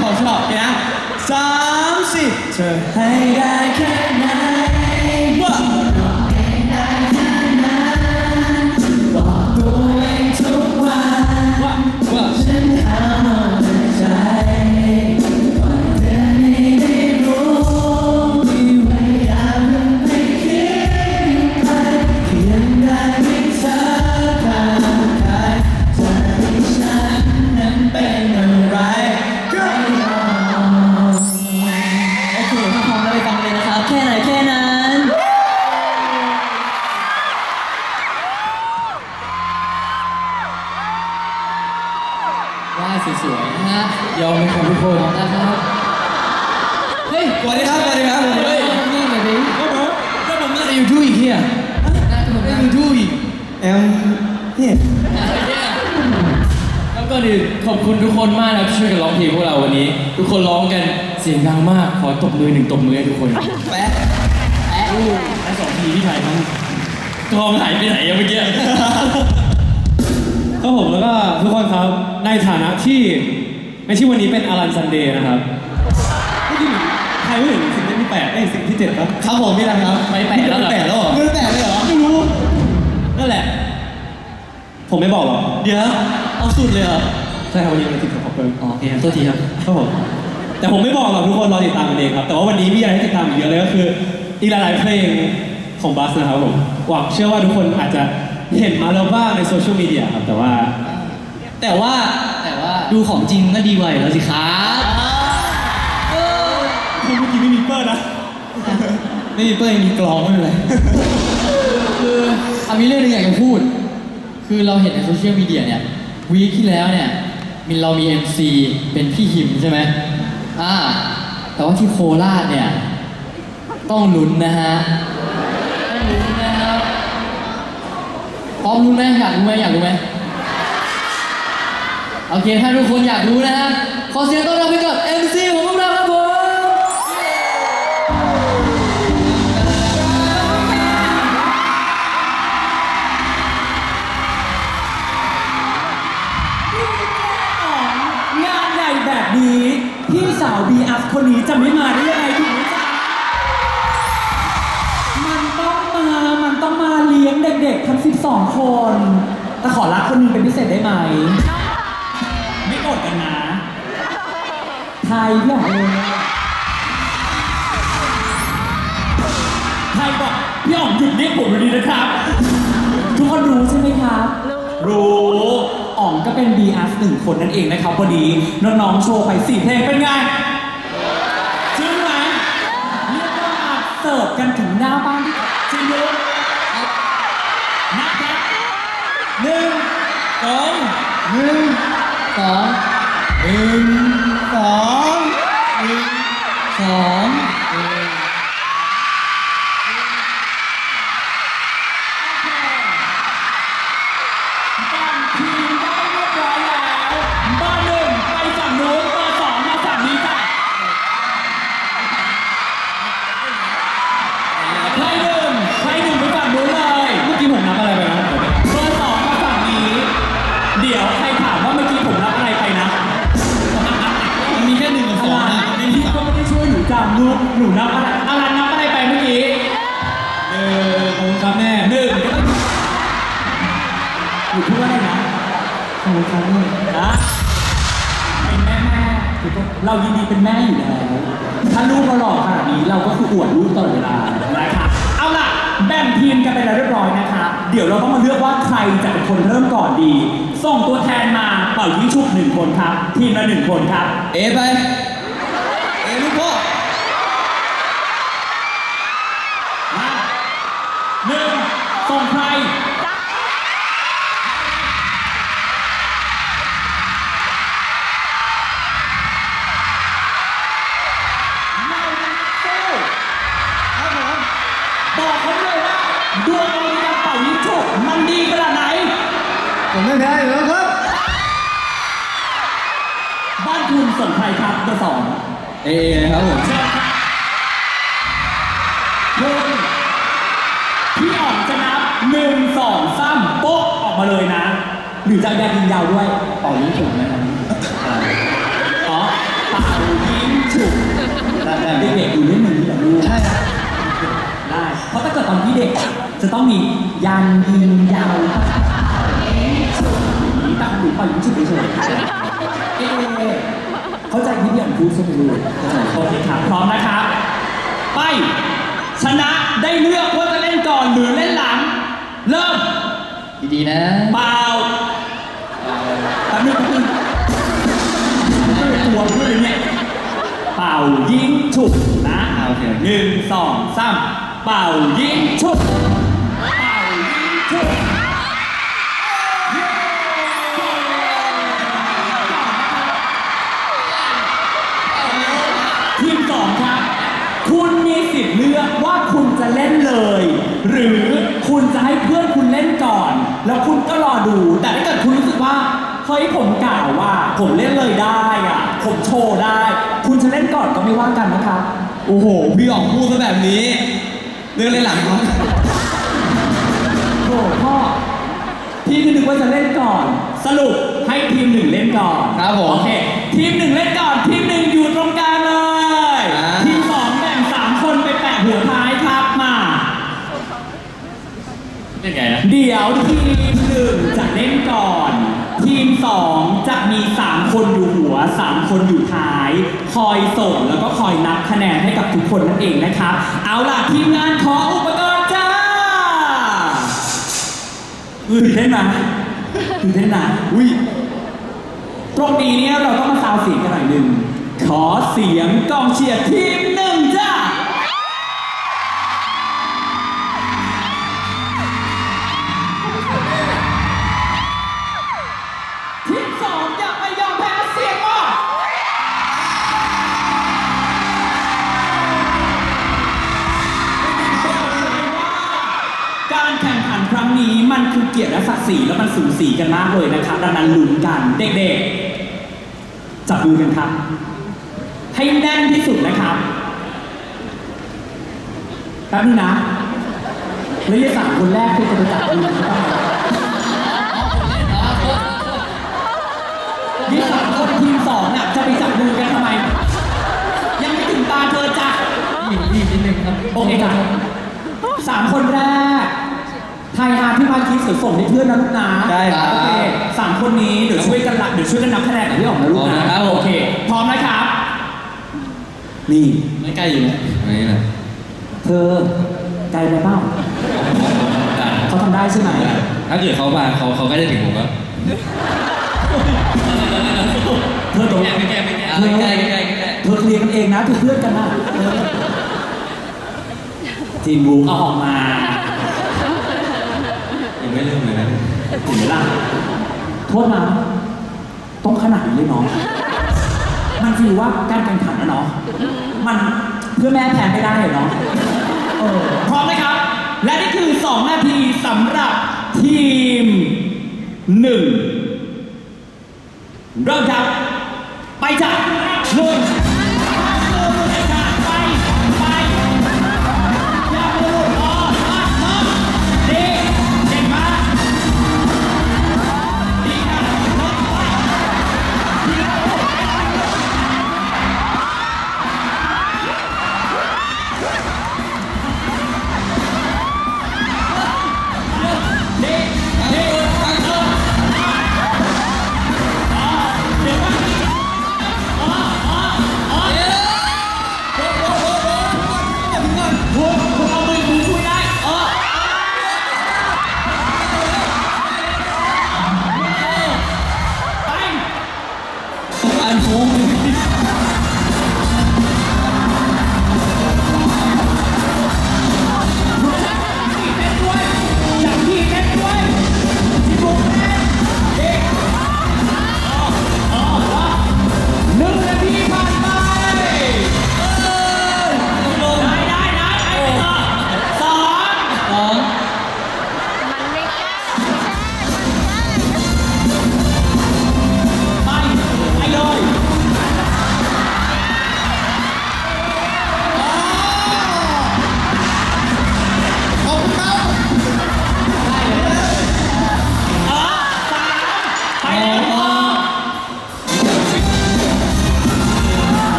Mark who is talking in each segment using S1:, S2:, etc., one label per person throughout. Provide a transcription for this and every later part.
S1: ขอชอบเนี่ยนะสามสิบเธอให้ได้
S2: แค่ไหนา
S3: สวยๆนะฮะยอมเป็นของทุกคนนะครับเฮ้ย
S1: สวัสดีครับสวัสดีครับ
S3: เฮ้ย นี่ไงดิ
S1: ก็ผมก็ผมน่าจะอยู่ทูอีกเฮีย
S3: น่าจะผม
S1: น่า
S3: นะ
S1: จะอยู่ทูอีกแอมเนี่ย
S3: แล้วก็ดีขอบคุณทุกคนมากนะที่ช่วยกันร้องเพลงพวกเราวันนี้ ทุกคนร้องกันเสียงดังมาก ขอตบมือหนึ่งตบมือให้ทุกคน
S1: แปะ
S3: ทั้งสองทีพี่ไทยทั้งกองหายไปไหนอะเมื่อกี้
S4: ก็ผมแล้วก็ทุกคนครับในฐานะที่ในที่วันนี้เป็นอารันซันเดย์นะครับไม่คิดถึงใครไม่ถึงสิ่งที่แปดไอ้ยสิ่งที่เจ็ดครับ
S1: ครับผมพี่ดังครับ
S3: ไม่แปะแล้วเหรอ
S1: แปะแล้วเหรอไม่แปะเลยเหรอ
S4: ไม่รู้นั่นแหละ ผมไม่บอกหรอก
S1: เดี๋ยวเอาสุดเลยเหรอ
S4: ใช่ครับวันนี้เป็นทีมของคอปเปอร์
S1: อ๋อโอเคโทษทีครับ
S4: ครับผมแต่ผมไม่บอกหรอกทุกคนรอติดตามกันเองครับ แต่ว่าวันนี้มีอะไรให้ติดตามอีกเยอะเลยก็คืออีกหลายๆเพลงของบัสนะครับผมหวังเชื่อว่าทุกคนอาจจะ เห็นมาแล้วบ้างในโซเชียลมีเดียครับแต่ว่า
S1: แต่ว่า
S3: แต่ว่า
S1: ดูของจริงก็ดีกว่าอยู่แล้วสิครับ
S4: คือเมื่อกี้ไม่มีเปิดนะ
S1: ไม่มีเป้ยมีกลองไม่เป็นไร
S3: คืออามีเรื่องหนึงอยากจะพูด คือเราเห็นในโซเชียลมีเดียเนี่ยวีคที่แล้วเนี่ยมีเรามี MC เป็นพี่หิมใช่ไหมอ่าแต่ว่าที่โคราชเนี่ย ต้องลุ้นนะฮะต้องลุ้นนะครับ พร้อมลุ้ไหมอยากรู้ไหมอยากรู้ไหมโอเค ถ้าทุกคนอยากรู้นะฮะ ขอเสียงต้อนรับให้กับ MC ของพวกเราครับผม
S2: งานใหญ่แบบนี้ พี่สาวบีอัพคนนี้จะไม่มาได้ยังไง เลี้ยงเด็กๆทั้ง 12 คนแต่ขอรักคนหนึงเป็นพิเศษได้ไหม ไม่อดกันนะ ไทยพี่อ๋องเลยไทยบอกพี่อ๋องหยุดเรียกผมวันนี้นะครับ ทุกคนรู้ใช่ไหมครับ รู้อ๋องก็เป็น b ีอาร์หนึ่งคนนั่นเองนะครับวันนี้น้องๆโชว์ไปสี่เพลงเป็นไงจริงไหมเรียกว่ามาเสิร์ฟกันถึงหน้าบ้านจริงเลย หนึ่ง
S1: สองหนึ่ง
S3: สอง
S1: หนึ่งสอง
S2: ช่วยหนูจำลูกหนูนับอะไรอะไรนับอะไรไปเมื่อกี้
S4: เออขอบคุณครับแม่
S2: หนึ่งหนูพูดว่าอะไรนะ
S4: ขอบคุณครับแม่
S2: นะเป็นแม่แม่ถูกต้องเรายินดีเป็นแม่อยู่แล้วถ้าลูกเราหล่อขนาดนี้เราก็คืออวดลูกตลอดเวลานะคะเอาล่ะแบ่งทีมกันไปแล้วเรียบร้อยนะคะ เดี๋ยวเราต้องมาเลือกว่าใครจะเป็นคนเริ่มก่อนดี ส่งตัวแทนมาเป่ายิงชุบหนึ่งคนครับ ทีมละหนึ่งคนครับ
S1: เอไป
S2: ผมไม่
S1: แพ้อยู่แล้วครับ
S2: บ้านคุณส่งใครครับเบอร์สอง
S1: เอครับผม
S2: เชิญครับคุณพี่อ๋องจะนับหนึ่งสองสามโป๊ะออกมาเลยนะ หรือจะเอายายิงยาวด้วยเป่ายิงฉุบไหมครับอ๋อเปล่าฉุก
S1: ได้ได้
S2: เด็กๆอยู่เล่นเหมือนนี้เหรอลูก
S1: ใช่ครับ
S2: ได้ เพราะถ้าเกิดตอนที่เด็กอะจะต้องมียันยิงยาวนี่ตาม หรือปล่อยยิงฉุกเฉยๆเอ๊ะเข้าใจที่พี่อ่านพูดใช่ไหมลูกโอเคครับพร้อมนะครับ ไป ชนะได้เลือกว่าจะเล่นก่อนหรือเล่นหลัง เริ่ม
S3: ดีๆนะ
S2: เปล่าแป๊บนึงแป๊บนึงไม่ได้ตัวพูดเลยเนี่ยเป่ายิงฉุกนะ
S1: อ่าโอเค
S2: หนึ่งสองสามเป่ายิงฉุกเป่ายิงฉุก สิทธิ์เลือกว่าคุณจะเล่นเลย หรือคุณจะให้เพื่อนคุณเล่นก่อน แล้วคุณก็รอดู แต่ถ้าเกิดคุณรู้สึกว่าเฮ้ยผมกล่าวว่าผมเล่นเลยได้อะผมโชว์ได้ คุณจะเล่นก่อนก็ไม่ว่ากันนะครับ
S1: โอ้โหพี่อ๋องพูดซะแบบนี้ เรื่องเล่นหลังครับ
S2: โอ้พ่อพี่ก็นึกว่าจะเล่นก่อน สรุปให้ทีมหนึ่งเล่นก่อน
S1: ครับผม
S2: โอเคทีมหนึ่งเล่นก่อนทีมหนึ่งอยู่ตรง เล่นไง
S3: นะ
S2: เดี๋ยวทีมหนึ่งจะเล่นก่อน ทีมสองจะมี 3 คนอยู่หัว 3 คนอยู่ท้าย คอยส่งแล้วก็คอยนับคะแนนให้กับทุกคนนั่นเองนะครับ เอาล่ะทีมงานขออุปกรณ์จ้าตื่นเต้นไหมตื่นเต้นนะอุ้ยตรงนี้เนี่ยเราต้องมาซาวเสียงกันหน่อยหนึ่งขอเสียงกองเชียร์ทีม เกียรติและศักดิ์ศรีแล้วมันสูสีกันมากเลยนะครับดังนั้นลุ้นกันเด็กๆ จับมือกันครับ ให้แน่นที่สุดนะครับแป๊บนึงนะแล้วยี่สามคนแรกที่จะไปจับมือกันต้องนี่สามคนทีมสองน่ะจะไปจับมือกันทำไม ยังไม่ถึงตาเธอจ้ะ
S3: อีกอีกนิดนึงครับ
S2: โอเคจ้ะสามคนแรกไทยฮา พี่มาคิดเสือส่งให้เพื่อนนะลูกนะ
S1: ได้ครับ
S2: โอเคสามคนนี้เดี๋ยวช่วยกันละเดี๋ยวช่วยกันนับคะแนนกับพี่อ๋องนะลูกนะ
S1: พร้อมนะครับ
S2: โอเค พร้อมนะครับ นี่
S3: ไม่ใกล้อยู่นะ
S1: นี่แหละ
S2: เธอไกลไปเปล่าเขาทำได้ใช่ไหม
S1: ถ้าเกิดเขามาเขาเขาก็จะถึงผมแล้ว
S2: เธอตรง
S3: ไม่แก้ไม่แก้ไม่แก้
S2: เธอ
S3: ใกล้ใกล้ใกล้ใกล้
S2: เธอเคลียร์กันเองนะเธอเพื่อนกันนะเออทีมบูเอาออกมา
S1: ยังไม่เริ่มเลยนะ
S2: เห็นไหมล่ะ โทษนะต้องขนาดนี้เลยเนาะมันฟีลว่าการแข่งขันนะเนาะมันเพื่อแม่แพ้ไม่ได้เหรอนาะเออพร้อมไหมครับ และนี่คือ 2 นาทีสำหรับทีมหนึ่งเริ่มครับ ไปจ้ะหนึ่ง Yeah.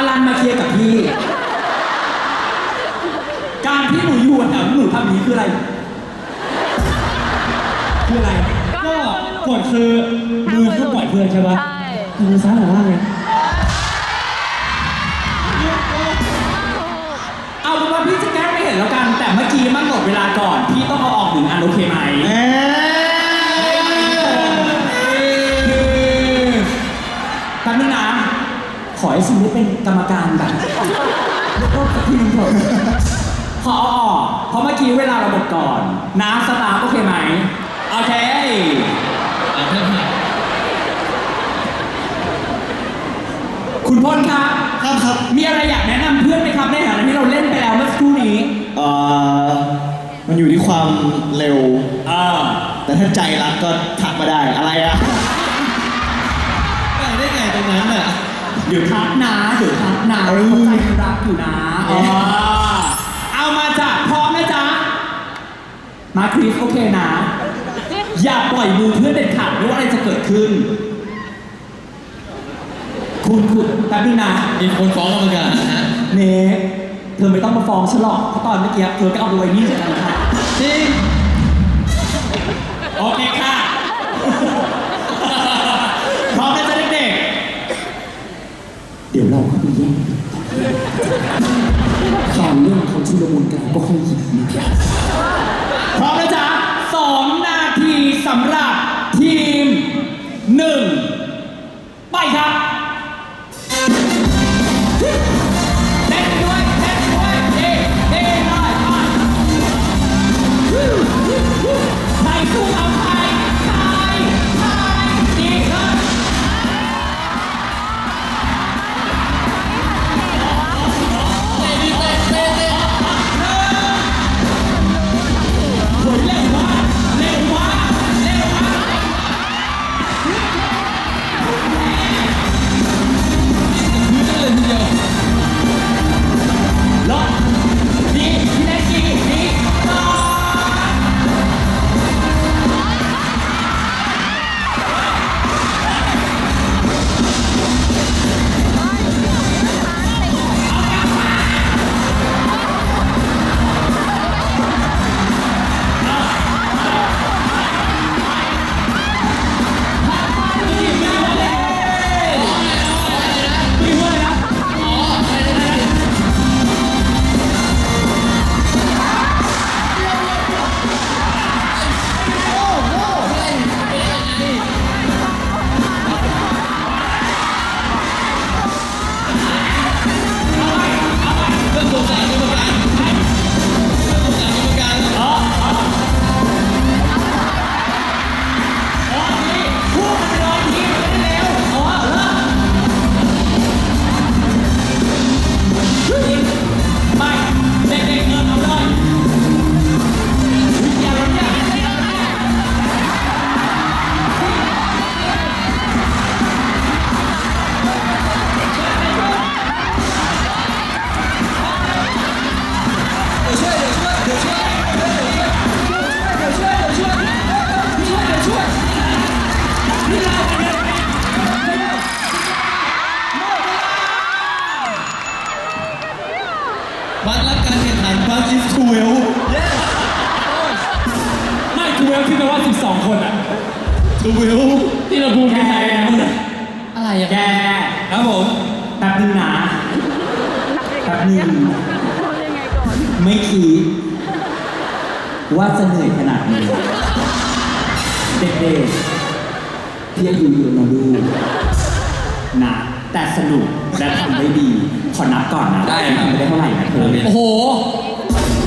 S2: อารันมาเคลียร์กับพี่ การที่หนูอยู่แถวหนูทำอย่างนี้คืออะไร คืออะไร
S4: ก็กดคือมือคือปล่อยเพื่อนใช่ปะ
S5: ใช่
S4: มือซ้ายหรือล่างไง
S2: เอาเป็นว่าพี่จะแกล้งไม่เห็นแล้วกัน แต่เมื่อกี้มันหมดเวลาก่อน พี่ต้องเอาออกหนึ่งอันโอเคไหม ขอให้ซิมได้เป็นกรรมการแบบรอบกับพี่นึงเถอะขอเอาออกเพราะเมื่อกี้เวลาเราหมดก่อน น้ำสตาร์ทโอเคไหม โอเค
S3: อะเพื่อนหา
S2: คุณพลครับ
S1: ครับครับ
S2: มีอะไรอยากแนะนำเพื่อนไหมครับในฐานะที่เราเล่นไปแล้วเมื่อสักครู่นี้
S1: เอ่อมันอยู่ที่ความเร็ว
S2: เออ
S1: แต่ถ้าใจรักก็ทักมาได้อะไรอะ
S3: ไปได้ไงตรงนั้นอะ
S2: เดี๋ยวทักนะเดี๋ยวทักนะ
S1: เออ
S2: เขาใจรักอยู่นะเออเอามาจ้ะพร้อมนะจ๊ะมาคริสโอเคนะ อย่าปล่อยมือเพื่อนเด็ดขาดไม่ว่าอะไรจะเกิดขึ้น คุณคุณแป๊บนึงนะ
S3: มีคนฟ้องกรรมการนะฮะ
S2: เนกเธอไม่ต้องมาฟ้องฉันหรอกเพราะตอนเมื่อกี้เธอก็เอาไปไว้นี่เหมือนกันค่ะ
S3: จริง
S2: โอเคค่ะ พร้อมนะจ๊ะเด็กๆ เราเข้าไปแย่งข่าวเรื่องเขาชุลมุนกันก็ค่อยหยิบมี ไม่กูเวลคิดไปว่า 12 คนอะ
S3: ทูเวล
S2: ที่เราพูดกันไทยนะมึง
S3: อะไรอะ
S2: แก
S4: ครับผม
S2: แป๊บนึงนะแป๊บนึง
S5: ยังไงก่อน
S2: ไม่คิดว่าจะเหนื่อยขนาดนี้ เด็กๆพี่อายุอยู่นะดูนะแต่สนุกและทำได้ดี ขอนับก่อนนะ
S3: ได้ครับ
S2: ทำไม่ได้เท่าไหร่นะเธอ
S3: โอ้โห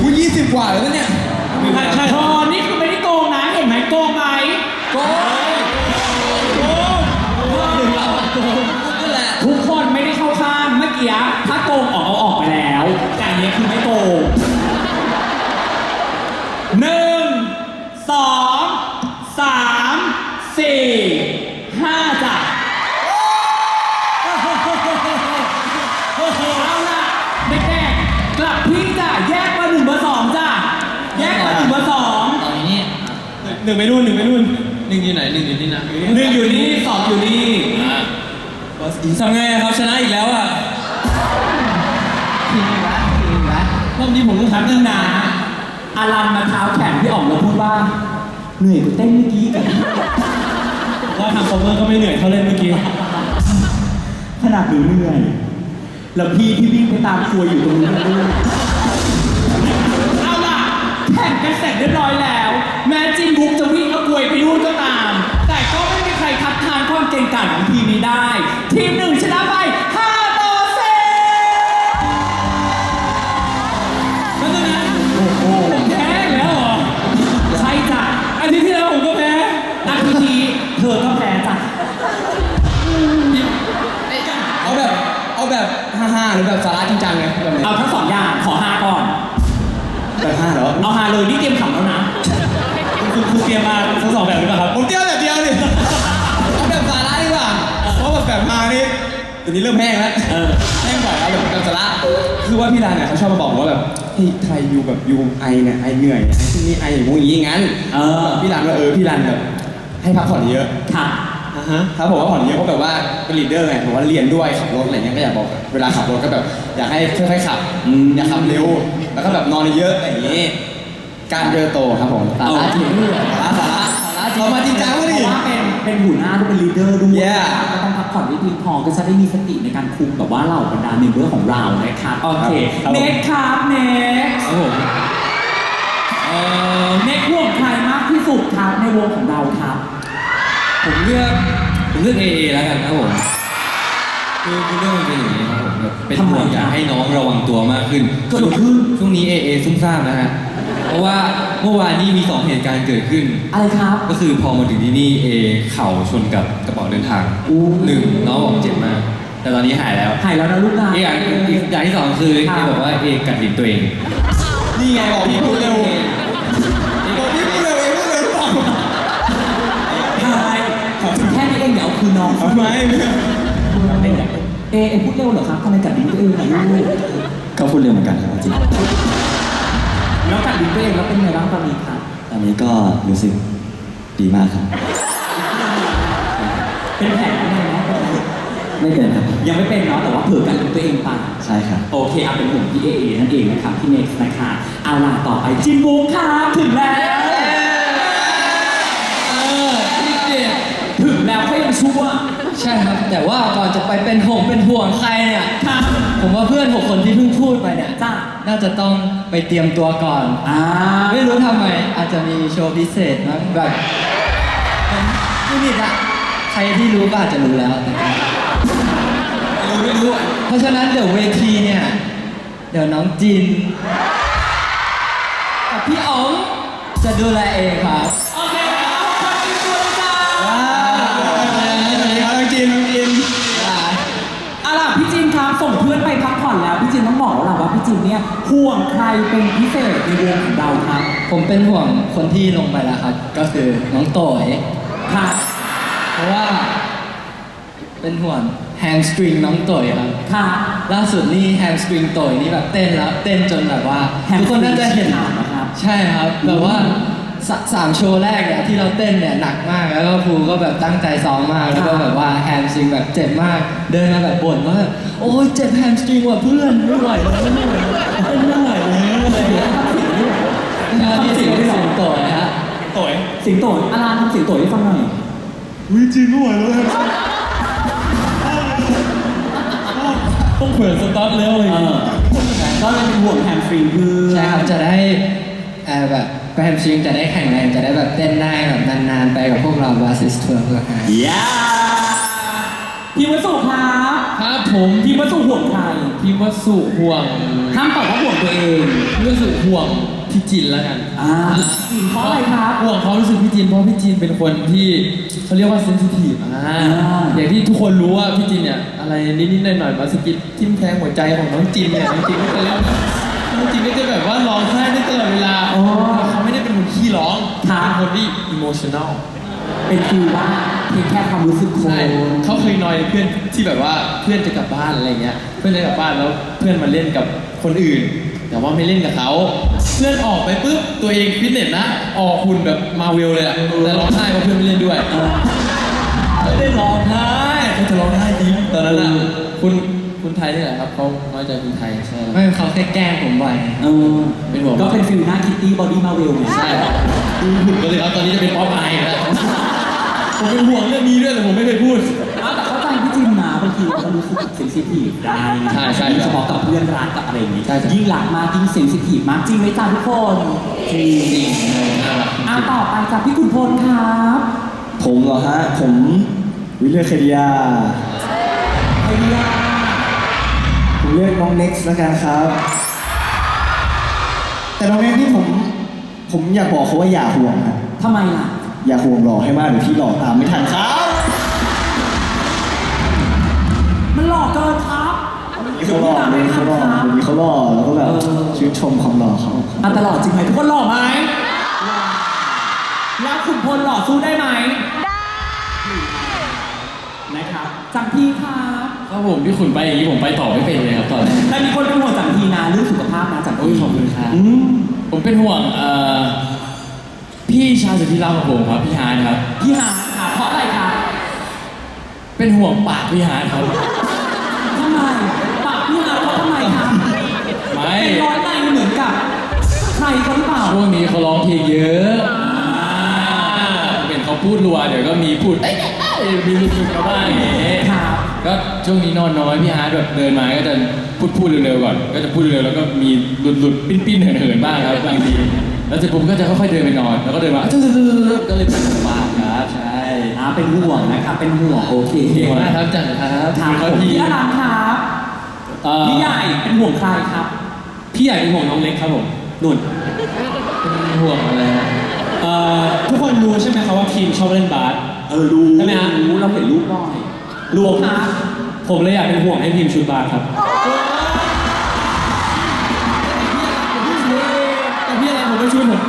S1: กูยี่สิบกว่าแล้วเนี่ย
S2: ใช่ใช่ โกงไหมโกงไหม
S3: โกงโกงโกงนั่นแหละ
S2: ทุกคนไม่ได้เข้าข้างเมื่อกี้ถ้าโกงออกเอาออกไปแล้ว แต่อันนี้คือไม่โกงหนึ่งสองสามสี่ หนึ่งเบอร์สองจ้ะแยกมาหนึ่งเบอร์สอง
S3: ตอนนี้
S4: หนึ่งไปนู่นหนึ่งไปนู่น
S3: นนึ่งอยู่ไหนหนึ่งอยู่นี่นะ
S2: หนึ่งอยู่นี่สองอยู่นี่
S3: อ่า
S4: ทำไงครับชนะอีกแล้วอะ
S3: ทีมละทีมละ
S4: รอบนี้ผมต้อง
S2: ครั้ง
S4: ทำ
S2: นึงนะอารันมาเท้าแขนพี่อ๋องแล้วพูดว่าเหนื่อยกว่าเต้นเมื่อกี้กัน
S4: ว่าทำ cover ก็ไม่เหนื่อยเท่าเล่นเมื่อกี้
S2: ขนาดหนูเหนื่อยแล้วพี่ที่วิ่งไปตามครัวอยู่ตรงนี้นด้วยเอาล่ะแข่งกันเสร็จเรียบร้อยแล้วแม้จินบุ๊กจะวิ่งเอากลวยไปนู่นก็ตาม แต่ก็ไม่มีใครคัดค้านความเก่งกาจของทีมนี้ได้ ทีมหนึ่งชนะไป5ต่อ4
S4: เพราะฉะนั้น
S2: โอ้โห
S4: ผมแพ้อีกแล้วเหรอ
S2: ใช่จ้ะ
S4: อาทิตย์ที่แล้วผมก็แพ้
S2: อาทิตย์นี้เธอก็แพ้จ้ะ
S1: เอาแบบเอาแบบฮ่าๆหรือแบบสาระจริงจังไงแบบไหน
S2: เอาทั้งสองอย่างขอฮาก่อน
S1: แบบฮ่าเหรอ
S2: เอาฮาเลยนี่เตรียมขำแล้วนะ
S4: คุณคุณเตรียมมาทั้งสองแบบหรือเปล่าครับ
S1: ผมเตี้ยวแบบเดียวดิเอาแบบสาระดีกว่าเพราะแบบแบบมานี่เดี๋ยวนี้เริ่มแห้งแล้ว
S2: เออ
S1: แห้งบ่อยแล้วแบบแบบสาระคือว่าพี่รันเนี่ยเขาชอบมาบอกผมว่าแบบเฮ้ยไทยยูแบบยูไอเนี่ยไอเหนื่อยไอที่นี่ไออย่างงูอย่างงี้งั้น
S2: เออ
S1: พี่รันว่าเออพี่รันแบบให้พักผ่อนเยอะ
S2: ค่ะ
S1: อ่าฮะครับผมว่าผ่อนเยอะเพราะแบบว่าเป็นลีดเดอร์ไงผมว่าเรียนด้วยขับรถอะไรเงี้ยก็อยากบอกเวลาขับรถก็แบบอยากให้ค่อยๆขับ
S2: อืม
S1: อย่าขับเร็วแล้วก็แบบนอนเยอะอะไรอย่างงี้ การเจอโตครับผม
S3: สาระจริงด้วย
S1: สาระสาระ
S3: สาระจริง
S1: เอามาจริงจังวะ
S2: เพ
S1: ดิ
S2: ราะว่าเป็นเป็นหัวหน้าด้วยเป็นลีดเดอร์ด้วย
S1: Yeah
S2: ก็ต้องพักผ่อนให้เพียงพอก็จะได้มีสติในการคุมแบบว่าเหล่าบรรดาเมมเบอร์ของเรานะครับโอเค
S4: ครับผม
S2: เน็กครับเน็ก
S4: ครับผม
S2: เอ่อเน็กห่วงใครมากที่สุดครับในวงของเราครับ
S6: ผมเลือกผมเลือก AA แล้วกันครับผมคือคือเรื่องมันเป็นอย่างนี้ครับผมแบบเป็น
S2: ทำไม
S6: ห่วงอยาก
S2: ครับ
S6: ให้น้องระวังตัวมากขึ้น
S2: เกิดอะไรขึ้น
S6: ช่วงนี้ AA ซุ่มซ่ามนะฮะ เพราะว่าเมื่อวานนี้มีสองเหตุการณ์เกิดขึ้น
S2: อะไรครับ
S6: ก็คือพอมาถึงที่นี่ A เข่าชนกับกระเป๋าเดินทาง
S2: อู้
S6: หนึ่งน้องบอกเจ็บมาก แต่ตอนนี้หายแล้ว
S2: หายแล้วนะลูกนะ
S6: อีกอย่างอีกอย่างที่สองคือ
S2: ครับ
S6: A บอกว่า A กัดลิ้นตัวเอง
S1: นี่ไงบอกพี่พูดเร็วบอกพี่พูดเร็วเองพูดเร็วหรือเปล่า
S2: ใช่ขอถึงแค่นี้เองเดี๋ยวเอาคืนน้อง
S1: ทำไม
S2: เอเอพูดเร็วเหรอครับทำไมกัดลิ้นตัวเองล่ะลูก
S7: ก็พูดเร็วเหมือนกันครับจริง
S2: แล้วกัดลิ้นตัวเองแล้วเป็นไงบ้างตอนนี้ครับ
S7: ตอนนี้ก็รู้สึกดีมากครับ
S2: เป็นแผลอะไรนะ
S7: ไม่เป็นครับ
S2: ยังไม่เป็นเนาะแต่ว่าเผื่อกัดลิ้นตัวเองไป
S7: ใช่ครับ
S2: โอเคเอาเป็นห่วงพี่เอเอนั่นเองนะครับพี่เน็กซ์นะคะเอาล่ะต่อไปจินบูมครับถึงแล้ว
S3: เออนี่เด็ด
S2: ถึงแล้วก็ยังชั่ว
S3: ใช่ครับ แต่ว่าก่อนจะไปเป็นห่วงเป็นห่วงใครเนี่ย
S2: ครับ
S3: ผมว่าเพื่อนหกคนที่เพิ่งพูดไปเนี่ย
S2: จ้า
S3: น่าจะต้องไปเตรียมตัวก่อน
S2: อ่า
S3: ไม่รู้ทำไมอาจจะมีโชว์พิเศษมั้งแบบเป็นยูนิตอะใครที่รู้ก็อาจจะรู้แล้วแต่ก็ไม่รู้เพราะฉะนั้นเดี๋ยวเวทีเนี่ย เดี๋ยวน้องจินกับพี่อ๋องจะดูแลเองครับ
S2: โอเคครับขอบคุณตัวจ้า
S1: ว้าวสวัสดีครับน้องจีนน้องจีน
S2: เอาล่ะพี่จินครับส่งเพื่อนไปพักผ่ อนแล้วพี่จินต้องบอกแล้วล่ะว่าพี่จินเนี่ยห่วงใครเป็นพิเศษในวงของเราครับ
S3: ผมเป็นห่วงคนที่ลงไปแล้วครับ ก็คือน้องโตย
S2: ครับ
S3: เพราะว่าเป็นห่วงแฮมสตริงน้องโตยครับ
S2: ครับ
S3: ล่าสุดนี่แฮมสตริงโตยนี่แบบเต้นแล้วเต้นจนแบบว่า
S2: hamstring
S3: ทุกคนน่าจะเห็น
S2: ขาดนะครับ
S3: ใช่ครับแบบว่าสะ สามโชว์แรกเนี่ยที่เราเต้นเนี่ยหนักมากแล้วก็ครูก็แบบตั้งใจซ้อมมากแล้วก็แบบว่าแฮมสตริงแบบเจ็บมาก เดินมาแบบบ่นว่าแบบโอ้ยเจ็บแฮมสตริงว่ะเพื่อนไม่ไหวแล้วไม่ไหวแล้วเต้นไม่ไหวแล้วอะไรอย่างเงี้ยนะครับมีเสียงที่สองโตยฮะ
S4: โต่อย
S2: สิงโตอาราทำสิงโตให้ฟังหน่อย
S4: วิจีนไม่ไหวแล้วครับต้องเผื่อสตาร์ทแล้วเลย
S2: เออก็เลยเป็นห่วงแฮมฟรีเพื่อน
S3: ใช่ครับจะได้เอ่อแบบ แฮมสตริงจะได้แข็งแรงจะได้แบบเต้นได้แบบนานๆ ไปกับพวกเราบาสิสทัวร์เพื่อกัน
S2: ยาพี่วัสุครับ
S8: ครับผม
S2: พี่วัสุห่วงใคร
S8: พี่วสุห่วง
S2: ห้ามตอบว่าห่วงตัวเอง
S8: พี่วสุห่วงพี่จินแล้วกัน
S2: อ่าสิงเพราะอะไรครับ
S8: ห่วงความรู้สึกพี่จินเพราะพี่จินเป็นคนที่เขาเรียกว่าเซนซิทีฟอ่า
S2: อ่า
S8: อย่างที่ทุกคนรู้ว่าพี่จินเนี่ยอะไรนิดๆหน่อยๆมาสะกิดทิ่มแทงหัวใจของน้องจินเนี่ยน้องจินก็จะเล่น แบบน้องจินก็จะแบบว่าร้องไห้ได้ตลอดเวลาเขาไม่ได้เป็นคนขี้ร้องเป็นคนที่อิโมชันแนล
S2: เป็นฟีลว่าเพียงแค่ความรู้สึกคน
S8: ใช่เขาเคยนอยเพื่อนที่แบบว่าเพื่อนจะกลับบ้านอะไรเงี้ย เพื่อนจะกลับบ้านแล้วเพื่อนมาเล่นกับคนอื่น แต่ว่าไม่เล่นกับเขา
S3: เพื่อนออกไปปุ๊บตัวเองฟิตเนสนะ ออกหุ่นแบบมาเวลเลยอะแต่ร้องไห้เพราะเพื่อนไม่เล่นด้วย
S2: ไม่ได้ร้องไห้
S3: เขาจะร้องไห้จริงตอนนั้นอะคุณ คุณไทยนี่แหละครับเขาน้อยใจคุณไทยใช่ไหม
S8: ไม่เขาแค่แกล้งผมบ่อย
S2: เออ
S3: เป็นห่วง
S2: ก็เป็นฟิลหน้าคิตตี้บอดี้มาเวลไง
S3: ใช่ครับดูหุ่นก็เลยครับตอนนี้จะเป็นป๊อปอายแล้วผมเป็นห่วงเรื่องนี้ด้วยแต่ผมไม่เคยพูด
S2: อ้าวแต่เข้าใจพี่จิมนะบางทีเราก็รู้สึกเซนซิทีฟได้
S3: ใช่ใช่
S2: ยิ่งเฉพาะกับเพื่อนรักกับอะไรอย่างงี้
S3: ใช่ใช่
S2: ยิ่งรักมากยิ่งเซนซิทีฟมากจริงไหมจ๊ะทุกคนจริง
S3: จริงน่ารักจริง
S2: เอาต่อไปจากพี่ขุนพลครับ
S1: ผมเหรอฮะผมวิลเลียมเคเดีย
S2: ไอเดีย
S1: ผม เรียกน้องเน็กซ์แล้วกันครับ แต่น้องเน็กซ์นี่ผม ผมอยากบอกเขาว่าอย่าห่วงครับ
S2: ทำไมล่ะ
S1: อย่าห่วงหล่อให้มากเดี๋ยวพี่หล่อตามไม่ทันครับ
S2: มันหลอกเกินครับ
S1: เขาหล่อ
S2: ไม่
S1: เลย
S2: ทั
S1: เขา
S2: น
S1: หล่อ
S2: ครับ
S1: มีเขาหล่อแล้วก็แบบ
S2: เออ
S1: ชื่นชมความหล่อเขา
S2: อะแต่หล่อจริงไหมทุกคนหล่อไหมแล้วขุนพลหล่อสู้ได้ไหมนะครับจังพีครับ
S8: ถ้าผมพี่ขุนไปอย่างนี้ผมไปต่อไม่เป็นเลยครับตอนนี้
S2: แต่มีคนเป็นห่วงจังพีนะเรื่องสุขภาพนะจังพี
S8: โอ้ยขอบคุณครับ
S2: อืม
S8: ผมเป็นห่วงเอ่อพี่ชายสุดที่รักของผมครับพี่ฮาร์ดครับ
S2: พี่หาค่ะเพราะอะไรครับ
S8: เป็นห่วงปากพี่ฮาร์ดครับ
S2: ทำไมปากพี่หาเพราะทำไมครับ
S8: ไม่
S2: เป็นร้อยในเหมือนกับใครเขาหรือเปล่า
S8: ช่วงนี้เขาร้องเพลงเยอะเป็นเขาพูดรัวเดี๋ยวก็มีพูดเอ้ยเอ้ยมีลุกๆมาบ้างอย่างเงี้
S2: ครับ
S8: ก็ช่วงนี้นอนน้อยพี่ฮาร์ดแบบเดินมาก็จะพูดพูดเร็วๆก่อน ก็จะพูดเร็วๆแล้วก็มีหลุดหลุดๆปิ้นปิ้นๆเหินเหินๆบ้างครับบางทีแล้วเสร็จผมก็จะค่อยๆเดินไปนอนแล้วก็เดินมาอ้าวก็เลยเป็นห่วงมาครับใช่
S2: อ่าเป็นห่วงนะครับเป็นห่วงโอเค
S8: เก่งมากครับจังครับ
S2: ครับ
S8: ครับ
S2: ม
S8: พี่
S2: พี่อลันครับ
S9: เอ่อ
S2: พี่ใหญ่เป็นห่วงใครครับ
S9: พี่ใหญ่เป็นห่วงน้องเล็กครับผมนุ่น
S8: เป็นห่วงอะไรฮะ
S9: เอ่อทุกคนรู้ใช่ไหมครับว่าพีมชอบเล่นบาส
S2: เออรู้
S9: ใช่ไหมฮะ
S2: รู้เราเห็นรูปบ่อย
S9: รวม
S2: ครับ
S9: ผมเลยอยากเป็นห่วงให้พีมชุดบาสครับ
S3: แต่พี่อะไรผมไม่ช่วยผม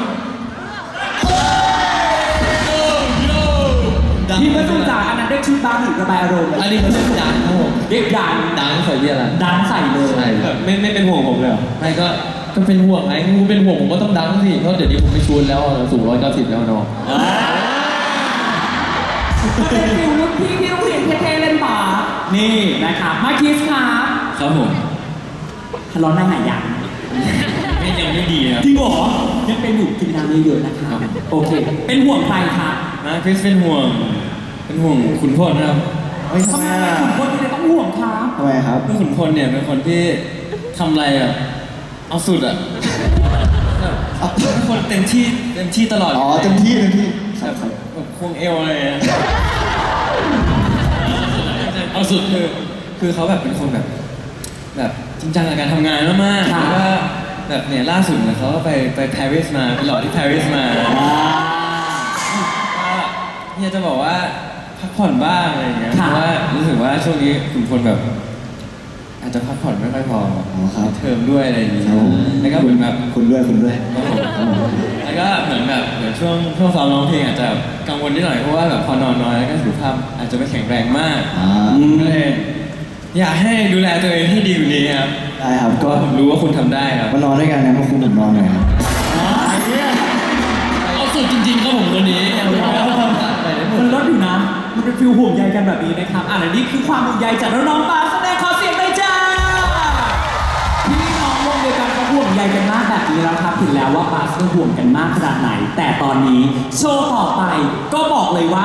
S2: พี่ไม่ต้องจ่ายอันนั้นเรียกชุดบาสหรือระบายอารมณ์
S3: อันนี้เขาเรียกดังครับผม
S2: เรียกดัน
S3: ดังใส่พี่อะไร
S2: ดันใส่เลย
S3: ใช่
S9: แบบไม่ไม่เป็นห่วงผมเลยเหรอ
S3: ไม่ก็ก็เป็นห่วงไงกูเป็นห่วงผมก็ต้องดังสิเพราะเดี๋ยวนี้ผมไม่ชวนแล้วอะสูงร้อยเก้าสิบแล้วเนาะ
S2: ก็ เป็นฟิลรุ่นพี่ที่โรงเรียนเท่ๆเล่นบานี่นะครับ มาคิสครับ
S8: ครับผม
S2: ร้อนหน้าหายยัง
S8: ไม่ยังไม่ดีครับ
S2: จริงเหรอยังเป็นอยู่กินน้ำเยอะๆนะครับ โอเค เป็นห่วงใครครับ
S8: นะคริสเป็นห่วง เป็นห่วงขุนพลนะครับ
S1: เฮ้ย
S2: ทำ
S1: ทำ
S2: ไม
S1: ไมอะ
S2: คุณคนที่ต้องห่วงครับ
S1: ทำไมครับ
S8: เพื่อนขุนพลเนี่ยเป็นคนที่ทำอะไรอะเอาสุดอะเป็นคนเต็มที่เต็มที่ตลอด
S1: อ๋อเต็มที่เต็มที่ครับครับ
S8: ควงเอวอะไรอะเอาสุดคือคือเขาแบบเป็นคนแบบ แบบจริงจังกับการทำงานมากๆ
S2: ครับ
S8: แล้วก็แบบเนี่ยล่าสุดเนี่ยเขาก็ไปไปปารีสมาไปหล่อที่ปารีสมาก็เฮียจะบอกว่าพักผ่อนบ้างอะไรอย่างเงี้ย
S2: ค
S8: เพ
S2: รับ
S8: ราะว่ารู้สึกว่าช่วงนี้คุณพลแบบอา จจะพักผ่อนไม่ค่อยพอ
S1: อ๋อครับ
S8: เทอมด้วยอะไรอย่างเงี้ย
S1: ครับผม
S8: แล้วก็เหมือนแบบ
S1: คุณด้วยคุณด้วย
S8: ครับผมแล้วก็เหมือนแบบเหมือนช่วงช่วงซ้อมร้องเพลงอาจจะกังวลนิดหน่อยเพราะว่าแบบพอนอนน้อยแล้วก็สุขภาพอาจจะไม่แข็งแรงมาก
S1: อ่า
S8: ก็เลยอยากให้ดูแลตัวเองให้ดีกว่านี้ครับ
S1: ได้ครับ
S8: ก็
S1: ก็
S8: ผมรู้ว่าคุณทำได้ครับ
S1: มานอนด้วยกันนะมาคุมผมนอนหน่อยครับ
S8: เอาสุดจริงๆครับผมคนนี้ยังไม่ได้ทำอะไรเลย
S2: มันลดอยู่นะ มันเป็นฟิลห่วงใยกันแบบนี้นะครับอ่านี่คือความห่วงใยจากน้องๆปา กันมากแบบนี้แล้วครับถึงแล้วว่าปาสก็ห่วงกันมากขนาดไหน แต่ตอนนี้โชว์ต่อไปก็บอกเลยว่า